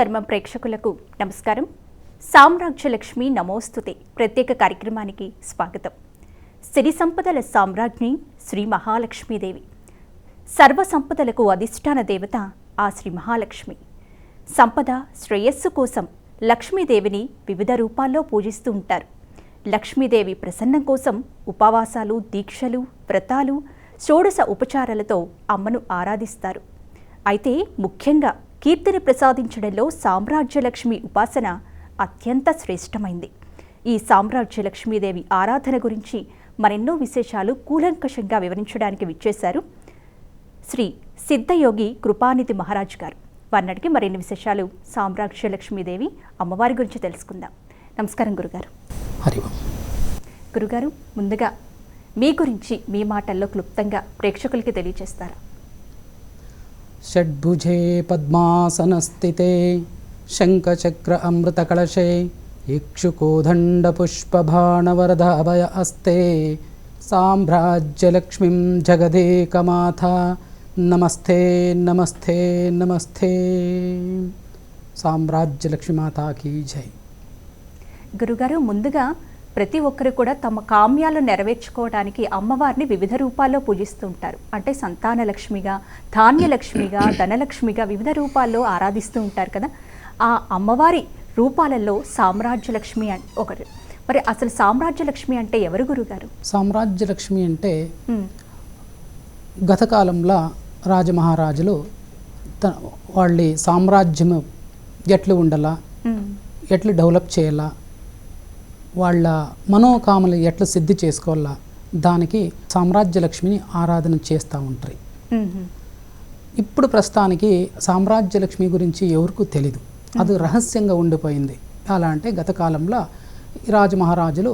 ధర్మం ప్రేక్షకులకు నమస్కారం. సామ్రాజ్యలక్ష్మి నమోస్తుతే ప్రత్యేక కార్యక్రమానికి స్వాగతం. సిరి సంపదల సామ్రాజ్ఞి శ్రీ మహాలక్ష్మీదేవి. సర్వ సంపదలకు అధిష్టాన దేవత ఆ శ్రీ మహాలక్ష్మి. సంపద శ్రేయస్సు కోసం లక్ష్మీదేవిని వివిధ రూపాల్లో పూజిస్తూ ఉంటారు. లక్ష్మీదేవి ప్రసన్నం కోసం ఉపవాసాలు దీక్షలు వ్రతాలు షోడశ ఉపచారాలతో అమ్మను ఆరాధిస్తారు. అయితే ముఖ్యంగా కీర్తిని ప్రసాదించడంలో సామ్రాజ్యలక్ష్మి ఉపాసన అత్యంత శ్రేష్టమైంది. ఈ సామ్రాజ్యలక్ష్మీదేవి ఆరాధన గురించి మరెన్నో విశేషాలు కూలంకషంగా వివరించడానికి విచ్చేశారు శ్రీ సిద్ధయోగి కృపానిధి మహారాజ్ గారు. వారినడికి మరిన్ని విశేషాలు సామ్రాజ్యలక్ష్మీదేవి అమ్మవారి గురించి తెలుసుకుందాం. నమస్కారం గురుగారు. గురుగారు ముందుగా మీ గురించి మీ మాటల్లో క్లుప్తంగా ప్రేక్షకులకి తెలియజేస్తారా షడ్భుజే పద్మాసనస్థితే శంఖచక్ర అమృతకళశే ఇక్షుకోదండపుష్పబాణవరద అభయ అస్తే సామ్రాజ్యలక్ష్మీం జగదేకమాథ నమస్తే నమస్తే నమస్తే. సామ్రాజ్యలక్ష్మీమాతాకి జై. గురుగారు ముందుగా ప్రతి ఒక్కరు కూడా తమ కామ్యాలను నెరవేర్చుకోవడానికి అమ్మవారిని వివిధ రూపాల్లో పూజిస్తూ ఉంటారు అంటే సంతాన లక్ష్మిగా ధాన్యలక్ష్మిగా ధనలక్ష్మిగా వివిధ రూపాల్లో ఆరాధిస్తూ ఉంటారు కదా. ఆ అమ్మవారి రూపాలలో సామ్రాజ్యలక్ష్మి ఒకటి మరి అసలు సామ్రాజ్యలక్ష్మి అంటే ఎవరు గురుగారు? సామ్రాజ్యలక్ష్మి అంటే ఉమ్, గత కాలంలో రాజమహారాజులు వాళ్ళ సామ్రాజ్యం ఎట్లు ఉండాలా ఎట్లు డెవలప్ చేయాలా వాళ్ళ మనోకామలు ఎట్లా సిద్ధి చేసుకోవాలా దానికి సామ్రాజ్యలక్ష్మిని ఆరాధన చేస్తూ ఉంటారు ఇప్పుడు ప్రస్తుతానికి సామ్రాజ్యలక్ష్మి గురించి ఎవరికూ తెలీదు. అది రహస్యంగా ఉండిపోయింది. ఎలా అంటే గత కాలంలో రాజమహారాజులు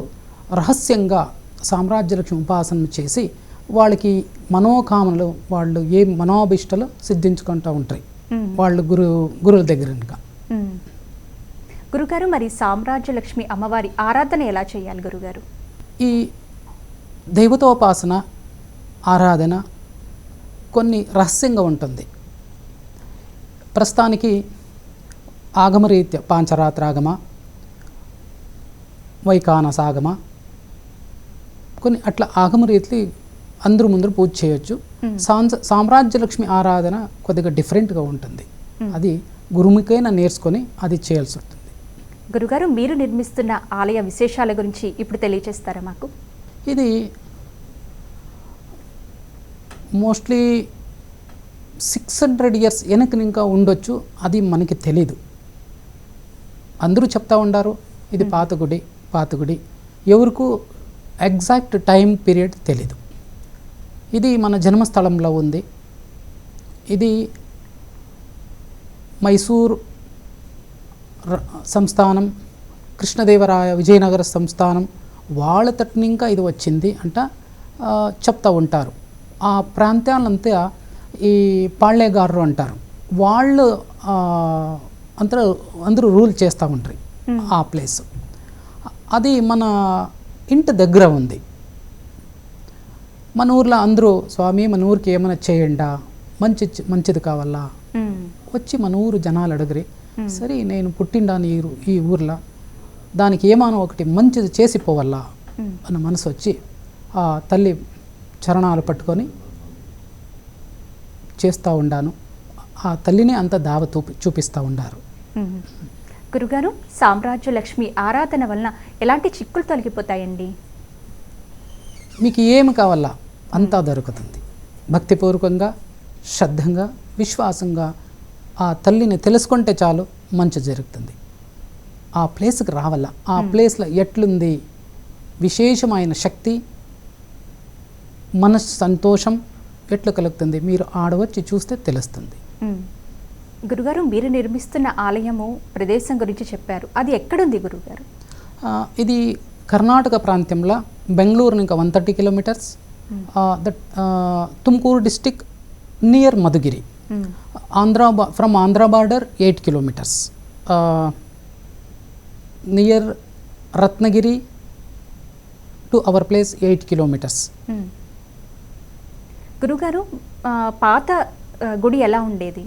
రహస్యంగా సామ్రాజ్యలక్ష్మి ఉపాసన చేసి వాళ్ళకి మనోకామనలు వాళ్ళు ఏ మనోభిష్టలు సిద్ధించుకుంటూ ఉంటాయి వాళ్ళు గురు గురువుల దగ్గర ఇంకా. గురుగారు మరి సామ్రాజ్యలక్ష్మి అమ్మవారి ఆరాధన ఎలా చేయాలి గురుగారు? ఈ దైవతోపాసన ఆరాధన కొన్ని రహస్యంగా ఉంటుంది. ప్రస్తుతానికి ఆగమరీత్య పాంచరాత్రాగమ వైకానసాగమ కొన్ని అట్లా ఆగమరీతి అందరూ ముందరు పూజ చేయొచ్చు. సామ్రాజ్యలక్ష్మి ఆరాధన కొద్దిగా డిఫరెంట్గా ఉంటుంది. అది గురుముఖైనా నేర్చుకొని అది చేయాల్సి ఉంటుంది గురుగారు మీరు నిర్మిస్తున్న ఆలయ విశేషాల గురించి ఇప్పుడు తెలియజేస్తారా మాకు? ఇది మోస్ట్లీ సిక్స్ హండ్రెడ్ ఇయర్స్ వెనక ఇంకా ఉండొచ్చు. అది మనకి తెలీదు. అందరూ చెప్తా ఉండారు ఇది పాత గుడి పాత గుడి. ఎవరికి ఎగ్జాక్ట్ టైం పీరియడ్ తెలీదు. ఇది మన జన్మస్థలంలో ఉంది. ఇది మైసూర్ సంస్థానం కృష్ణదేవరాయ విజయనగర సంస్థానం వాళ్ళ తట్టు ఇంకా ఇది వచ్చింది అంట చెప్తా ఉంటారు. ఆ ప్రాంతాలంతా ఈ పాళ్ళేగారు అంటారు. వాళ్ళు అందరూ అందరూ రూల్ చేస్తూ ఉంటారు ఆ ప్లేస్. అది మన ఇంటి దగ్గర ఉంది. మన ఊర్లో అందరూ స్వామి మన ఊరికి ఏమైనా చేయండా? మంచి మంచిది కావాలా? వచ్చి మన ఊరు జనాలు అడగరి సరే నేను పుట్టిండాను ఈ ఈ ఊర్లో. దానికి ఏమానో ఒకటి మంచిది చేసి పోవల్లా ఉమ్, అన్న మనసు వచ్చి ఆ తల్లి చరణాలు పట్టుకొని చేస్తూ ఉండాను. ఆ తల్లిని అంత దావ చూపి చూపిస్తూ ఉండారు. ఉమ్. గురుగారు సామ్రాజ్యలక్ష్మి ఆరాధన వలన ఎలాంటి చిక్కులు తొలగిపోతాయండి? మీకు ఏమి కావాలా అంతా దొరుకుతుంది. భక్తిపూర్వకంగా శ్రద్ధంగా విశ్వాసంగా ఆ తల్లిని తెలుసుకుంటే చాలు. మంచి జరుగుతుంది. ఆ ప్లేస్కి రావాల? ఆ ప్లేస్లో ఎట్లుంది? విశేషమైన శక్తి మనసు సంతోషం ఎట్లు కలుగుతుంది? మీరు ఆడవచ్చి చూస్తే తెలుస్తుంది. గురుగారు మీరు నిర్మిస్తున్న ఆలయము ప్రదేశం గురించి చెప్పారు. అది ఎక్కడుంది గురుగారు? ఇది కర్ణాటక ప్రాంతంలో బెంగళూరు ఇంకా one thirty kilometres. That Tumkur district near Madhugiri. Andhra from Andhra border eight kilometres near Ratnagiri to our place eight kilometres. గురుగారు పాత గుడి ఎలా ఉండేది?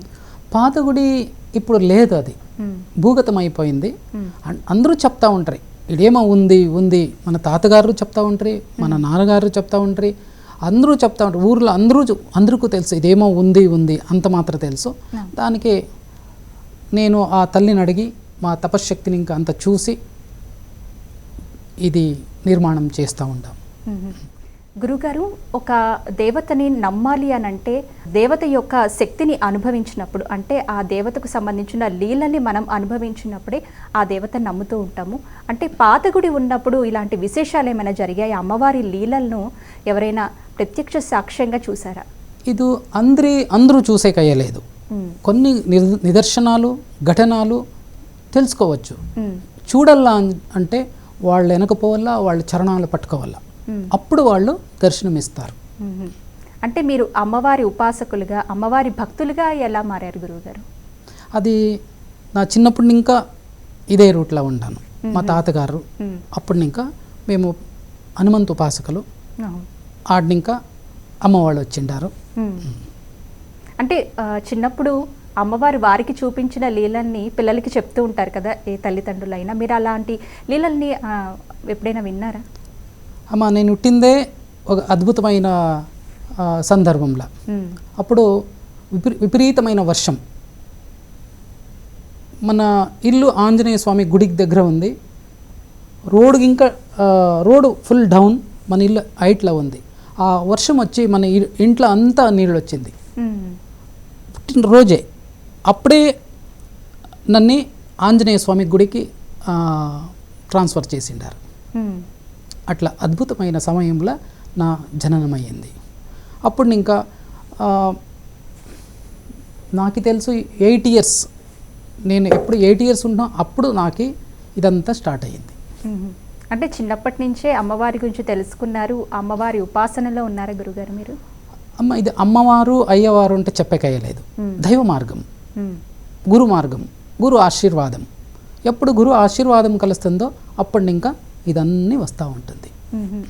పాత గుడి ఇప్పుడు లేదు అది. ఉమ్, భూగతం అయిపోయింది అన్- అందరూ చెప్తా ఉంటారు. ఇదేమో ఉంది ఉంది. మన తాతగారు చెప్తా ఉంటారు మన నాన్నగారు చెప్తా ఉంటారు. అందరూ చెప్తా ఉంటారు ఊర్లో అందరూ అందరికీ తెలుసు ఇదేమో ఉంది ఉంది అంత మాత్రం తెలుసు. దానికి నేను ఆ తల్లిని అడిగి మా తపశ్శక్తిని ఇంకా అంత చూసి ఇది నిర్మాణం చేస్తూ ఉంటాం. గురుగారు ఒక దేవతని నమ్మాలి అని అంటే దేవత యొక్క శక్తిని అనుభవించినప్పుడు అంటే ఆ దేవతకు సంబంధించిన లీలని మనం అనుభవించినప్పుడే ఆ దేవతను నమ్ముతూ ఉంటాము. అంటే పాత గుడి ఉన్నప్పుడు ఇలాంటి విశేషాలు ఏమైనా జరిగాయి? అమ్మవారి లీలలను ఎవరైనా ప్రత్యక్ష సాక్ష్యంగా చూసారా ఇది అందరి అందరూ చూసే కయ్యలేదు. కొన్ని నిద- నిదర్శనాలు ఘటనలు తెలుసుకోవచ్చు. చూడల్లా అంటే వాళ్ళు వెనకపోవాలా వాళ్ళ చరణాలు పట్టుకోవాలా. అప్పుడు వాళ్ళు దర్శనం ఇస్తారు మ్మ్. అంటే మీరు అమ్మవారి ఉపాసకులుగా అమ్మవారి భక్తులుగా ఎలా మారారు గురువుగారు? అది నా చిన్నప్పుడు ఇంకా ఇదే రూట్లో ఉన్నాను మా తాతగారు. అప్పుడు ఇంకా మేము హనుమంతు ఉపాసకులు. ఆడినింకా అమ్మవాళ్ళు వచ్చిండారు. అంటే చిన్నప్పుడు అమ్మవారు వారికి చూపించిన లీలల్ని పిల్లలకి చెప్తూ ఉంటారు కదా ఏ తల్లిదండ్రులైనా. మీరు అలాంటి లీలల్ని ఎప్పుడైనా విన్నారా? అమ్మ నేను పుట్టిందే ఒక అద్భుతమైన సందర్భంలో. అప్పుడు విపరీ విపరీతమైన వర్షం. మన ఇల్లు ఆంజనేయ స్వామి గుడికి దగ్గర ఉంది. రోడ్ ఇంకా రోడ్డు ఫుల్ డౌన్. మన ఇల్లు హైట్లో ఉంది. ఆ వర్షం వచ్చి మన ఇంట్లో అంతా నీళ్ళు వచ్చింది పుట్టిన రోజే. అప్పుడే నన్ను ఆంజనేయ స్వామి గుడికి ట్రాన్స్ఫర్ చేసిండారు. అట్లా అద్భుతమైన సమయంలో నా జననమయ్యింది. అప్పుడు ఇంకా నాకు తెలుసు ఎయిట్ ఇయర్స్. నేను ఎప్పుడు ఎయిట్ ఇయర్స్ ఉన్నా అప్పుడు నాకు ఇదంతా స్టార్ట్ అయ్యింది. అంటే చిన్నప్పటి నుంచే అమ్మవారి గురించి తెలుసుకున్నారు. అమ్మవారి ఉపాసనలో ఉన్నారా గురుగారు మీరు? అమ్మ ఇది అమ్మవారు అయ్యవారు అంటే చెప్పకయ్యలేదు. దైవ మార్గం. గురు మార్గం గురు ఆశీర్వాదం. ఎప్పుడు గురు ఆశీర్వాదం కలుస్తుందో అప్పుడు ఇంకా ఇదన్నీ వస్తూ ఉంటుంది.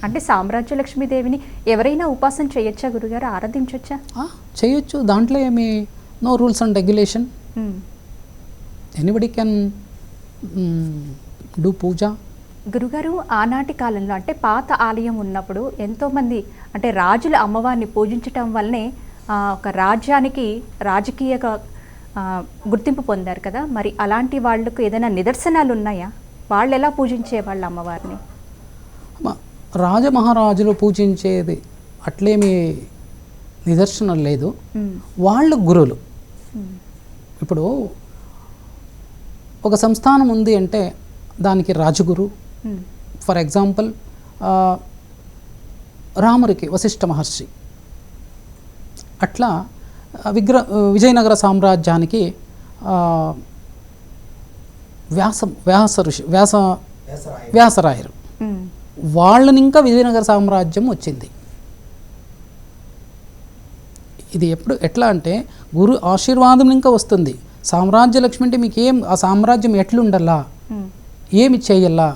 అంటే సామ్రాజ్య లక్ష్మీదేవిని ఎవరైనా ఉపాసన చేయొచ్చా గురుగారు? ఆరాధించవచ్చా ఆ, చేయొచ్చు. దాంట్లో ఏమి? No rules and regulation anybody can do puja. గురుగారు ఆనాటి కాలంలో అంటే పాత ఆలయం ఉన్నప్పుడు ఎంతోమంది అంటే రాజుల అమ్మవారిని పూజించటం వల్లనే ఒక రాజ్యానికి రాజకీయ గుర్తింపు పొందారు కదా మరి అలాంటి వాళ్ళకు ఏదైనా నిదర్శనాలు ఉన్నాయా వాళ్ళు ఎలా పూజించే వాళ్ళ అమ్మవారిని అమ్మ, రాజమహారాజులు పూజించేది అట్లేమీ నిదర్శనం లేదు. వాళ్ళు గురువులు. ఇప్పుడు ఒక సంస్థానం ఉంది అంటే దానికి రాజగురు. ఫర్ ఎగ్జాంపుల్ రాముడికి వశిష్ఠ మహర్షి. అట్లా విగ్ర విజయనగర సామ్రాజ్యానికి ఆ, వ్యాసం వ్యాస ఋషి వ్యాస వ్యాసరాయరు. వాళ్ళని ఇంకా విజయనగర సామ్రాజ్యం వచ్చింది. ఇది ఎప్పుడు ఎట్లా అంటే గురు ఆశీర్వాదం ఇంకా వస్తుంది. సామ్రాజ్య లక్ష్మి అంటే మీకు ఏం ఆ సామ్రాజ్యం ఎట్లుండాలా మ్మ్. ఏమి చేయాలా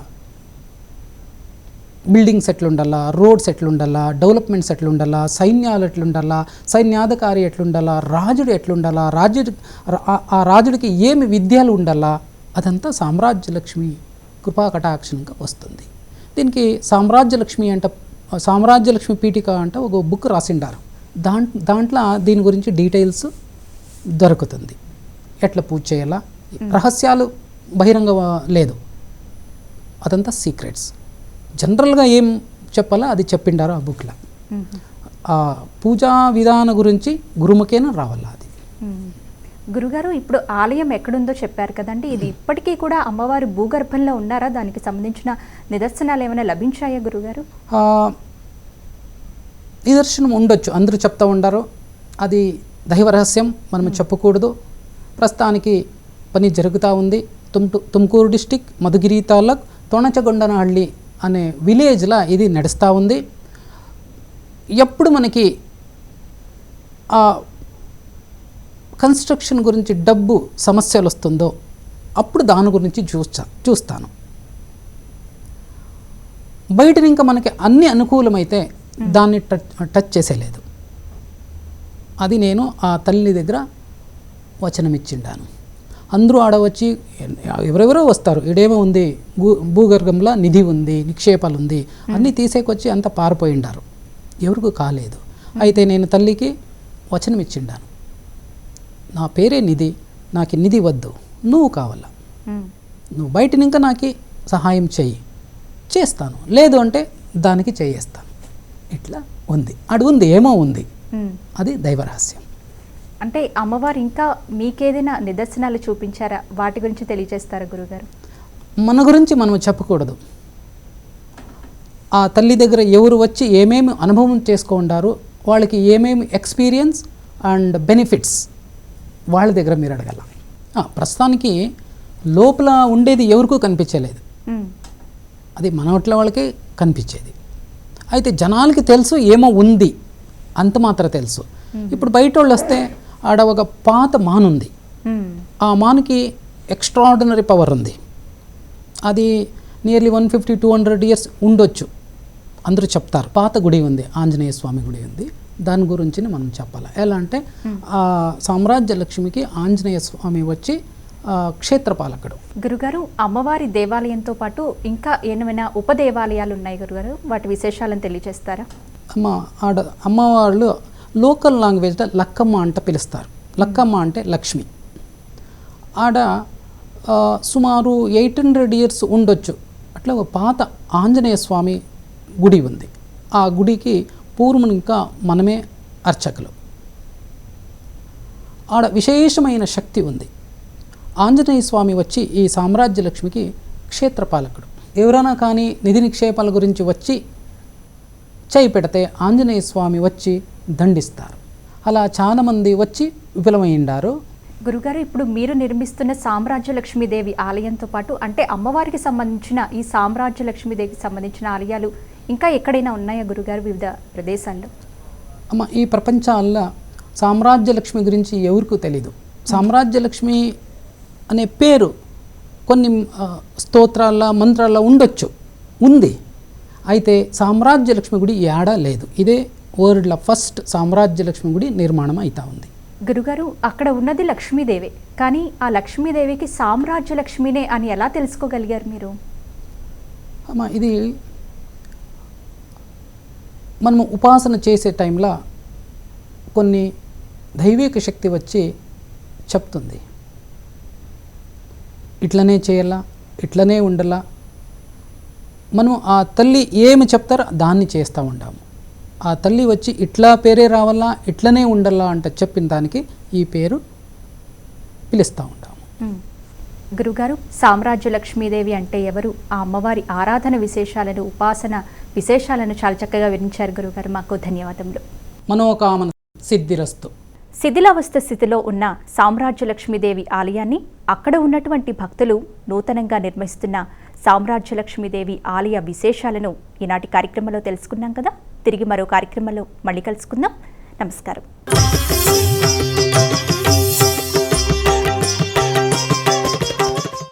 బిల్డింగ్స్ ఎట్లుండాలా రోడ్స్ ఎట్లుండాలా డెవలప్మెంట్స్ ఎట్లుండాలా సైన్యాలు ఎట్లుండాలా సైన్యాధికారి ఎట్లుండాలా రాజుడు ఎట్లుండాలా రాజుడు ఆ- ఆ రాజుడికి ఏమి విద్యలు ఉండాలా అదంతా సామ్రాజ్యలక్ష్మి కృపా కటాక్షంగా వస్తుంది. దీనికి సామ్రాజ్యలక్ష్మి అంట సామ్రాజ్యలక్ష్మి పీఠిక అంటే ఒక బుక్ రాసిండారు. దాంట్ దాంట్లో దీని గురించి డీటెయిల్స్ దొరుకుతుంది. ఎట్లా పూజ చేయాలా? రహస్యాలు బహిరంగ లేదు. అదంతా సీక్రెట్స్. జనరల్గా ఏం చెప్పాలో? అది చెప్పిండారు ఆ బుక్లో. ఆ పూజా విధాన గురించి గురుముఖేన రావాలా అది. గురుగారు ఇప్పుడు ఆలయం ఎక్కడుందో చెప్పారు కదండి. ఇది ఇప్పటికీ కూడా అమ్మవారి భూగర్భంలో ఉన్నారా? దానికి సంబంధించిన నిదర్శనాలు ఏమైనా లభించాయా గురుగారు? నిదర్శనం ఉండొచ్చు. అందరూ చెప్తా ఉండారు. అది దైవ రహస్యం. మనం చెప్పకూడదు. ప్రస్తుతానికి పని జరుగుతూ ఉంది. తుమ్టు తుమ్కూరు డిస్టిక్ మధుగిరి తాలూక్ తొణచగొండనహಳ್ಳಿ అనే విలేజ్లో ఇది నడుస్తూ ఉంది. ఎప్పుడు మనకి ఆ కన్స్ట్రక్షన్ గురించి డబ్బు సమస్యలు వస్తుందో అప్పుడు దాని గురించి చూస్తా చూస్తాను. బయట ఇంకా మనకి అన్ని అనుకూలమైతే దాన్ని టచ్ టచ్ చేసేలేదు. అది నేను ఆ తల్లి దగ్గర వచనం ఇచ్చిండాను అందరూ ఆడ వచ్చి ఎవరెవరో వస్తారు. ఇడేమో ఉంది భూ భూగర్భంలో నిధి ఉంది నిక్షేపాలు ఉంది. అన్నీ తీసేకొచ్చి అంత పారిపోయిండారు ఎవరికి కాలేదు. అయితే నేను తల్లికి వచనం ఇచ్చిండాను. నా పేరే నిధి నాకు నిధి వద్దు. నువ్వు కావాలా? నువ్వు బయట ఇంకా నాకు సహాయం చెయ్యి. చేస్తాను. లేదు అంటే దానికి చేయేస్తాను. ఇట్లా ఉంది. అడు ఉంది ఏమో ఉంది. అది దైవరహస్యం అంటే అమ్మవారు ఇంకా మీకేదైనా నిదర్శనాలు చూపించారా? వాటి గురించి తెలియజేస్తారా గురుగారు? మన గురించి మనం చెప్పకూడదు. ఆ తల్లి దగ్గర ఎవరు వచ్చి ఏమేమి అనుభవం చేసుకుంటారో వాళ్ళకి ఏమేమి ఎక్స్పీరియన్స్ అండ్ బెనిఫిట్స్ వాళ్ళ దగ్గర మీరు అడగాల. ప్రస్తుతానికి లోపల ఉండేది ఎవరికూ కనిపించలేదు. అది మనవట్ల వాళ్ళకి కనిపించేది. అయితే జనాలకి తెలుసు ఏమో ఉంది అంత మాత్రం తెలుసు. ఇప్పుడు బయట వాళ్ళు వస్తే ఆడ ఒక పాత మానుంది ఉమ్, ఆ మానుకి ఎక్స్ట్రాడినరీ పవర్ ఉంది. అది nearly one fifty two hundred years ఉండొచ్చు. అందరూ చెప్తారు పాత గుడి ఉంది ఆంజనేయ స్వామి గుడి ఉంది. దాని గురించి మనం చెప్పాలి? ఎలా అంటే ఆ సామ్రాజ్య లక్ష్మికి ఆంజనేయ స్వామి వచ్చి క్షేత్రపాలకుడు. గురుగారు అమ్మవారి దేవాలయంతో పాటు ఇంకా ఏమైనా ఉపదేవాలయాలు ఉన్నాయి గురుగారు? వాటి విశేషాలను తెలియజేస్తారా? అమ్మ ఆడ అమ్మవాళ్ళు లోకల్ లాంగ్వేజ్లో లక్కమ్మ అంట పిలుస్తారు. లక్కమ్మ అంటే లక్ష్మి. ఆడ సుమారు ఎయిట్ హండ్రెడ్ ఇయర్స్ ఉండొచ్చు. అట్లా ఒక పాత ఆంజనేయ స్వామి గుడి ఉంది. ఆ గుడికి పూర్వం ఇంకా మనమే అర్చకులు. ఆడ విశేషమైన శక్తి ఉంది. ఆంజనేయ స్వామి వచ్చి ఈ సామ్రాజ్య లక్ష్మికి క్షేత్రపాలకుడు. ఎవరైనా కానీ నిధి నిక్షేపాల గురించి వచ్చి చేయి పెడితే ఆంజనేయ స్వామి వచ్చి దండిస్తారు. అలా చాలామంది వచ్చి విఫలమైండారు గురుగారు ఇప్పుడు మీరు నిర్మిస్తున్న సామ్రాజ్య లక్ష్మీదేవి ఆలయంతో పాటు అంటే అమ్మవారికి సంబంధించిన ఈ సామ్రాజ్య లక్ష్మీదేవికి సంబంధించిన ఆలయాలు ఇంకా ఎక్కడైనా ఉన్నాయా గురుగారు వివిధ ప్రదేశాల్లో? అమ్మ ఈ ప్రపంచాల్లో సామ్రాజ్య లక్ష్మి గురించి ఎవరికూ తెలీదు. సామ్రాజ్య లక్ష్మి అనే పేరు కొన్ని స్తోత్రాల మంత్రాల్లో ఉండొచ్చు. ఉంది. అయితే సామ్రాజ్య లక్ష్మి గుడి ఏడా లేదు. ఇదే వరల్డ్లో ఫస్ట్ సామ్రాజ్య లక్ష్మి గుడి నిర్మాణం అవుతా ఉంది. గురుగారు అక్కడ ఉన్నది లక్ష్మీదేవి. కానీ ఆ లక్ష్మీదేవికి సామ్రాజ్య లక్ష్మినే అని ఎలా తెలుసుకోగలిగారు మీరు? అమ్మ ఇది మనము ఉపాసన చేసే టైంలో కొన్ని దైవిక శక్తి వచ్చి చెప్తుంది. ఇట్లనే చేయాలా ఇట్లనే ఉండాలా మనం ఆ తల్లి ఏమి చెప్తారో దాన్ని చేస్తూ ఉంటాము ఆ తల్లి వచ్చి ఇట్లా పేరే రావాలా ఇట్లనే ఉండాలా అంటే చెప్పిన దానికి ఈ పేరు పిలుస్తూ ఉంటాము. గురుగారు సామ్రాజ్య లక్ష్మీదేవి అంటే ఎవరు? ఆ అమ్మవారి ఆరాధన విశేషాలను ఉపాసన విశేషాలను చాలా చక్కగా వివరించారు గురుగారు. మాకు ధన్యవాదములు. మనోకామన సిద్ధిరస్తు. శిథిలావస్థ స్థితిలో ఉన్న సామ్రాజ్య లక్ష్మీదేవి ఆలయాన్ని అక్కడ ఉన్నటువంటి భక్తులు నూతనంగా నిర్మిస్తున్న సామ్రాజ్య లక్ష్మీదేవి ఆలయ విశేషాలను ఈనాటి కార్యక్రమంలో తెలుసుకున్నాం కదా? తిరిగి మరో కార్యక్రమంలో మళ్ళీ కలుసుకుందాం. నమస్కారం.